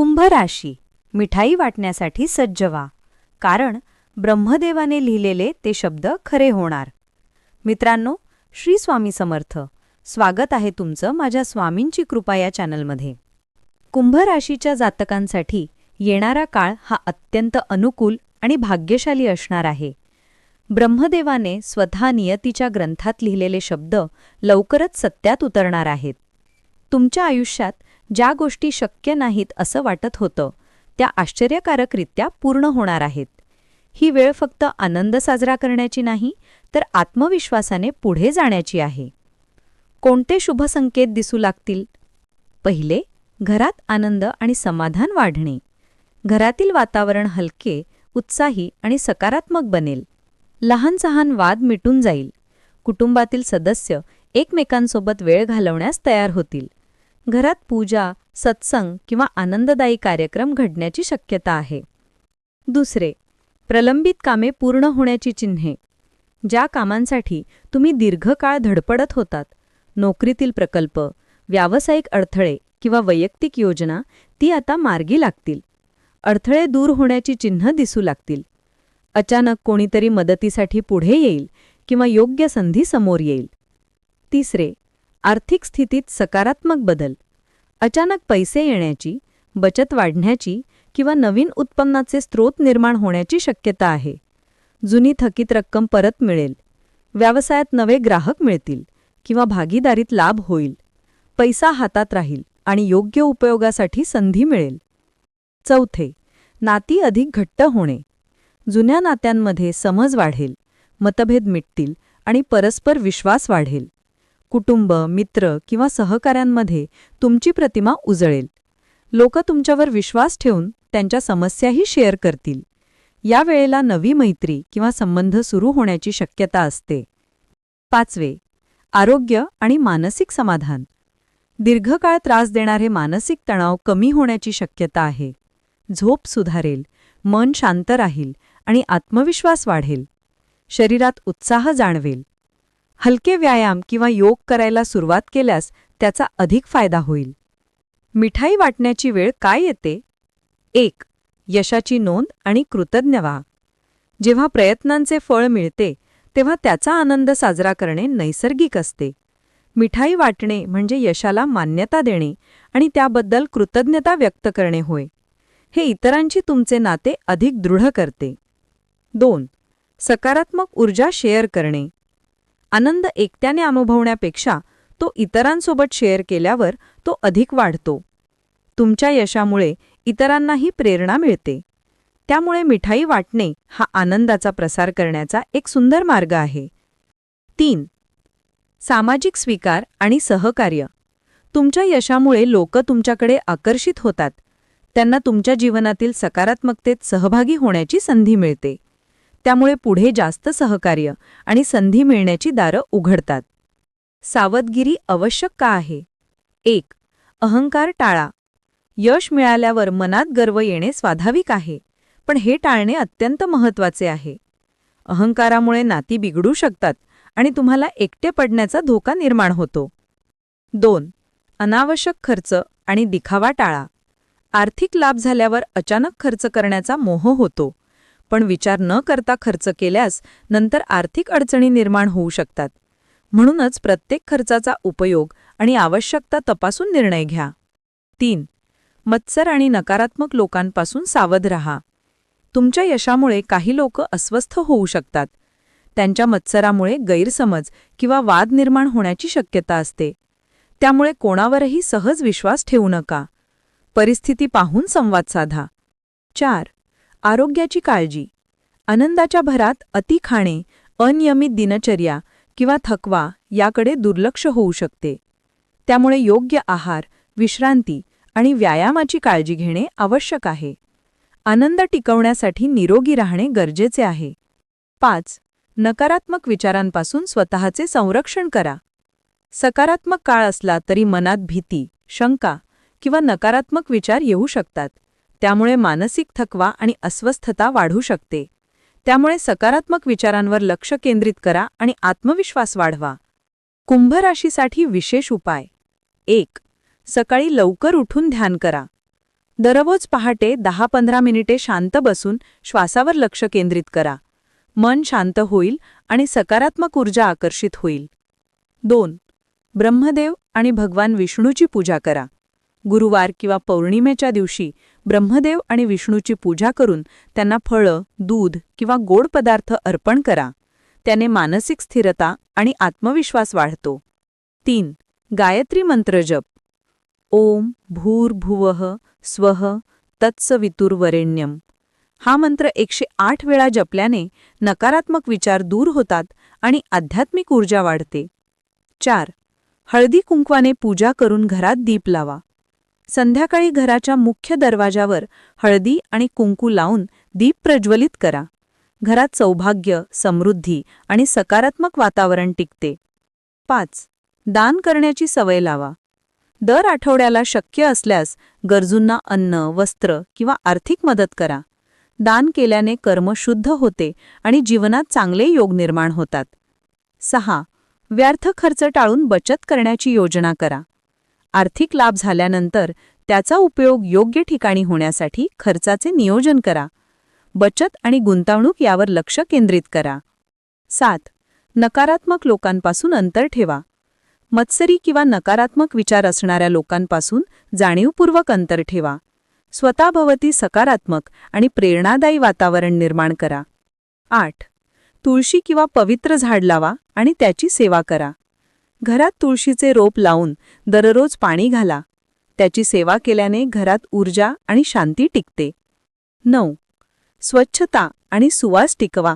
कुंभ राशी मिठाई वाटण्यासाठी सज्ज व्हा. कारण ब्रह्मदेवाने लिहिलेले ते शब्द खरे होणार. मित्रांनो श्री स्वामी समर्थ. स्वागत आहे तुमचं माझ्या स्वामींची कृपा या चॅनलमध्ये. कुंभ राशीच्या जातकांसाठी येणारा काळ हा अत्यंत अनुकूल आणि भाग्यशाली असणार आहे. ब्रह्मदेवाने स्वतः नियतीच्या ग्रंथात लिहिलेले शब्द लवकरच सत्यात उतरणार आहेत. तुमच्या आयुष्यात ज्या गोष्टी शक्य नाहीत असं वाटत होतं त्या आश्चर्यकारकरित्या पूर्ण होणार आहेत. ही वेळ फक्त आनंद साजरा करण्याची नाही तर आत्मविश्वासाने पुढे जाण्याची आहे. कोणते शुभ संकेत दिसू लागतील? पहिले घरात आनंद आणि समाधान वाढणे. घरातील वातावरण हलके उत्साही आणि सकारात्मक बनेल. लहान सहान वाद मिटून जाईल. कुटुंबातील सदस्य एकमेकांसोबत वेळ घालवण्यास तयार होतील. घरात पूजा सत्संग किंवा आनंददायी कार्यक्रम घडण्याची शक्यता आहे. दुसरे प्रलंबित कामे पूर्ण होण्याची चिन्हे. ज्या कामांसाठी तुम्ही दीर्घकाळ धडपडत होतात नोकरीतील प्रकल्प व्यावसायिक अडथळे किंवा वैयक्तिक योजना ती आता मार्गी लागतील. अडथळे दूर होण्याची चिन्ह दिसू लागतील. अचानक कोणीतरी मदतीसाठी पुढे येईल किंवा योग्य संधी समोर येईल. तिसरे आर्थिक स्थितीत सकारात्मक बदल. अचानक पैसे येण्याची बचत वाढण्याची किंवा नवीन उत्पन्नाचे स्रोत निर्माण होण्याची शक्यता आहे. जुनी थकीत रक्कम परत मिळेल. व्यवसायात नवे ग्राहक मिळतील किंवा भागीदारीत लाभ होईल. पैसा हातात राहील आणि योग्य उपयोगासाठी संधी मिळेल. चौथे नाती अधिक घट्ट होणे. जुन्या नात्यांमध्ये समज वाढेल मतभेद मिटतील आणि परस्पर विश्वास वाढेल. कुटुंब मित्र किंवा सहकाऱ्यांमध्ये तुमची प्रतिमा उजळेल. लोक तुमच्यावर विश्वास ठेवून त्यांच्या समस्याही शेअर करतील. या वेळेला नवी मैत्री किंवा संबंध सुरू होण्याची शक्यता असते. पाचवे आरोग्य आणि मानसिक समाधान. दीर्घकाळ त्रास देणारे मानसिक तणाव कमी होण्याची शक्यता आहे. झोप सुधारेल मन शांत राहील आणि आत्मविश्वास वाढेल. शरीरात उत्साह जाणवेल. हलके व्यायाम किंवा योग करायला सुरुवात केल्यास त्याचा अधिक फायदा होईल. मिठाई वाटण्याची वेळ काय येते? एक यशाची नोंद आणि कृतज्ञ व्हा. जेव्हा प्रयत्नांचे फळ मिळते तेव्हा त्याचा आनंद साजरा करणे नैसर्गिक असते. मिठाई वाटणे म्हणजे यशाला मान्यता देणे आणि त्याबद्दल कृतज्ञता व्यक्त करणे होय. हे इतरांची तुमचे नाते अधिक दृढ करते. दोन सकारात्मक ऊर्जा शेअर करणे. आनंद एकट्याने अनुभवण्यापेक्षा तो इतरांसोबत शेअर केल्यावर तो अधिक वाढतो. तुमच्या यशामुळे इतरांनाही प्रेरणा मिळते. त्यामुळे मिठाई वाटणे हा आनंदाचा प्रसार करण्याचा एक सुंदर मार्ग आहे. तीन. सामाजिक स्वीकार आणि सहकार्य. तुमच्या यशामुळे लोक तुमच्याकडे आकर्षित होतात. त्यांना तुमच्या जीवनातील सकारात्मकतेत सहभागी होण्याची संधी मिळते. त्यामुळे पुढे जास्त सहकार्य आणि संधी मिळण्याची दारं उघडतात. सावधगिरी आवश्यक का आहे? एक अहंकार टाळा. यश मिळाल्यावर मनात गर्व येणे स्वाभाविक आहे पण हे टाळणे अत्यंत महत्त्वाचे आहे. अहंकारामुळे नाती बिघडू शकतात आणि तुम्हाला एकटे पडण्याचा धोका निर्माण होतो. दोन अनावश्यक खर्च आणि दिखावा टाळा. आर्थिक लाभ झाल्यावर अचानक खर्च करण्याचा मोह होतो. पण विचार न करता खर्च केल्यास नंतर आर्थिक अडचणी निर्माण होऊ शकतात. म्हणूनच प्रत्येक खर्चाचा उपयोग आणि आवश्यकता तपासून निर्णय घ्या. तीन मत्सर आणि नकारात्मक लोकांपासून सावध रहा. तुमच्या यशामुळे काही लोक अस्वस्थ होऊ शकतात. त्यांच्या मत्सरामुळे गैरसमज किंवा वाद निर्माण होण्याची शक्यता असते. त्यामुळे कोणावरही सहज विश्वास ठेवू नका. परिस्थिती पाहून संवाद साधा. चार आरोग्याची काळजी. आनंदाच्या भरात अति खाणे अनियमित दिनचर्या किंवा थकवा याकडे दुर्लक्ष होऊ शकते. त्यामुळे योग्य आहार विश्रांती आणि व्यायामाची काळजी घेणे आवश्यक आहे. आनंद टिकवण्यासाठी निरोगी राहणे गरजेचे आहे. पाच. नकारात्मक विचारांपासून स्वतःचे संरक्षण करा. सकारात्मक काळ असला तरी मनात भीती शंका किंवा नकारात्मक विचार येऊ शकतात. त्यामुळे मानसिक थकवा आणि अस्वस्थता वाढू शकते. त्यामुळे सकारात्मक विचारांवर लक्ष केंद्रित करा आणि आत्मविश्वास वाढवा. कुंभ राशीसाठी विशेष उपाय. एक सकाळी लवकर उठून ध्यान करा. दररोज पहाटे दहा पंधरा मिनिटे शांत बसून श्वासावर लक्ष केंद्रित करा. मन शांत होईल आणि सकारात्मक ऊर्जा आकर्षित होईल. दोन ब्रह्मदेव आणि भगवान विष्णूची पूजा करा. गुरुवार किंवा पौर्णिमेच्या दिवशी ब्रह्मदेव आणि विष्णूची पूजा करून त्यांना फळं दूध किंवा गोड पदार्थ अर्पण करा. त्याने मानसिक स्थिरता आणि आत्मविश्वास वाढतो. तीन गायत्री मंत्र जप. ओम भूर्भुवः स्वः तत्सवितुर्वरेण्यम. हा मंत्र एकशे आठ वेळा जपल्याने नकारात्मक विचार दूर होतात आणि आध्यात्मिक ऊर्जा वाढते. चार हळदी कुंकवाने पूजा करून घरात दीप लावा. संध्याकाळी घराच्या मुख्य दरवाजावर हळदी आणि कुंकू लावून दीप प्रज्वलित करा. घरात सौभाग्य समृद्धी आणि सकारात्मक वातावरण टिकते. पाच. दान करण्याची सवय लावा. दर आठवड्याला शक्य असल्यास गरजूंना अन्न वस्त्र किंवा आर्थिक मदत करा. दान केल्याने कर्म शुद्ध होते आणि जीवनात चांगले योग निर्माण होतात. सहा. व्यर्थ खर्च टाळून बचत करण्याची योजना करा. आर्थिक लाभ झाल्यानंतर त्याचा उपयोग योग्य ठिकाणी होण्यासाठी खर्चाचे नियोजन करा. बचत आणि गुंतवणूक यावर लक्ष केंद्रित करा. सात. नकारात्मक लोकांपासून अंतर ठेवा. मत्सरी किंवा नकारात्मक विचार असणाऱ्या लोकांपासून जाणीवपूर्वक अंतर ठेवा. स्वतःभवती सकारात्मक आणि प्रेरणादायी वातावरण निर्माण करा. आठ. तुळशी किंवा पवित्र झाड लावा आणि त्याची सेवा करा. घरात तुळशीचे रोप लावून दररोज पाणी घाला. त्याची सेवा केल्याने घरात ऊर्जा आणि शांती टिकते. नऊ. स्वच्छता आणि सुवास टिकवा.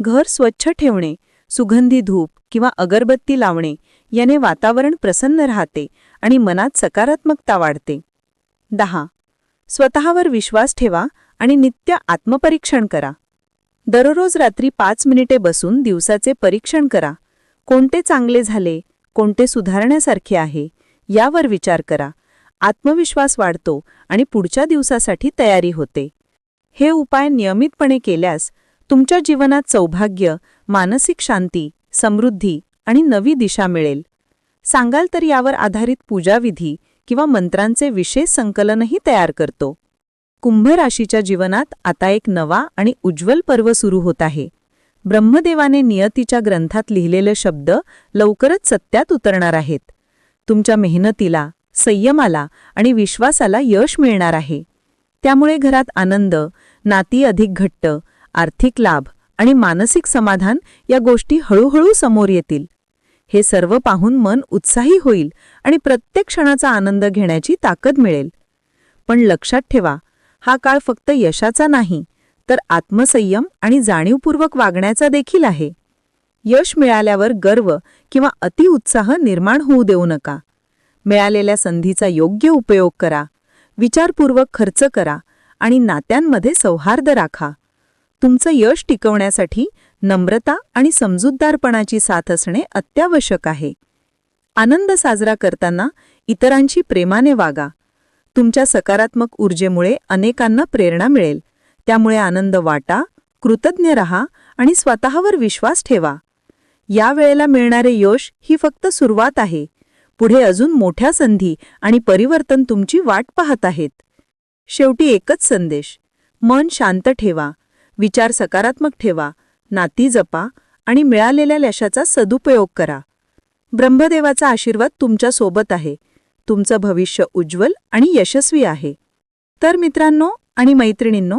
घर स्वच्छ ठेवणे सुगंधी धूप किंवा अगरबत्ती लावणे याने वातावरण प्रसन्न राहते आणि मनात सकारात्मकता वाढते. दहा. स्वतःवर विश्वास ठेवा आणि नित्य आत्मपरीक्षण करा. दररोज रात्री पाच मिनिटे बसून दिवसाचे परीक्षण करा. कोणते चांगले झाले कोणते सुधारण्यासारखे आहे यावर विचार करा. आत्मविश्वास वाढतो आणि पुढच्या दिवसासाठी तयारी होते. हे उपाय नियमितपणे केल्यास तुमच्या जीवनात सौभाग्य मानसिक शांती समृद्धी आणि नवी दिशा मिळेल. सांगाल तर यावर आधारित पूजाविधी किंवा मंत्रांचे विशेष संकलनही तयार करतो. कुंभ राशीच्या जीवनात आता एक नवा आणि उज्ज्वल पर्व सुरू होत आहे. ब्रह्मदेवाने नियतीच्या ग्रंथात लिहिलेले शब्द लवकरच सत्यात उतरणार आहेत. तुमच्या मेहनतीला संयमाला आणि विश्वासाला यश मिळणार आहे. त्यामुळे घरात आनंद नाती अधिक घट्ट आर्थिक लाभ आणि मानसिक समाधान या गोष्टी हळूहळू समोर येतील. हे सर्व पाहून मन उत्साही होईल आणि प्रत्येक क्षणाचा आनंद घेण्याची ताकद मिळेल. पण लक्षात ठेवा हा काळ फक्त यशाचा नाही तर आत्मसंयम आणि जाणीवपूर्वक वागण्याचा देखील आहे. यश मिळाल्यावर गर्व किंवा अतिउत्साह निर्माण होऊ देऊ नका. मिळालेल्या संधीचा योग्य उपयोग करा. विचारपूर्वक खर्च करा आणि नात्यांमध्ये सौहार्द राखा. तुमचं यश टिकवण्यासाठी नम्रता आणि समजूतदारपणाची साथ असणे अत्यावश्यक आहे. आनंद साजरा करताना इतरांशी प्रेमाने वागा. तुमच्या सकारात्मक ऊर्जेमुळे अनेकांना प्रेरणा मिळेल. त्यामुळे आनंद वाटा कृतज्ञ रहा आणि स्वतःवर विश्वास ठेवा. या वेळेला मिळणारे यश ही फक्त सुरुवात आहे. पुढे अजून मोठ्या संधी आणि परिवर्तन तुमची वाट पाहत आहेत. शेवटी एकच संदेश. मन शांत ठेवा. विचार सकारात्मक ठेवा. नाती जपा आणि मिळालेल्या यशाचा सदुपयोग करा. ब्रह्मदेवाचा आशीर्वाद तुमच्यासोबत आहे. तुमचं भविष्य उज्ज्वल आणि यशस्वी आहे. तर मित्रांनो आणि मैत्रिणींनो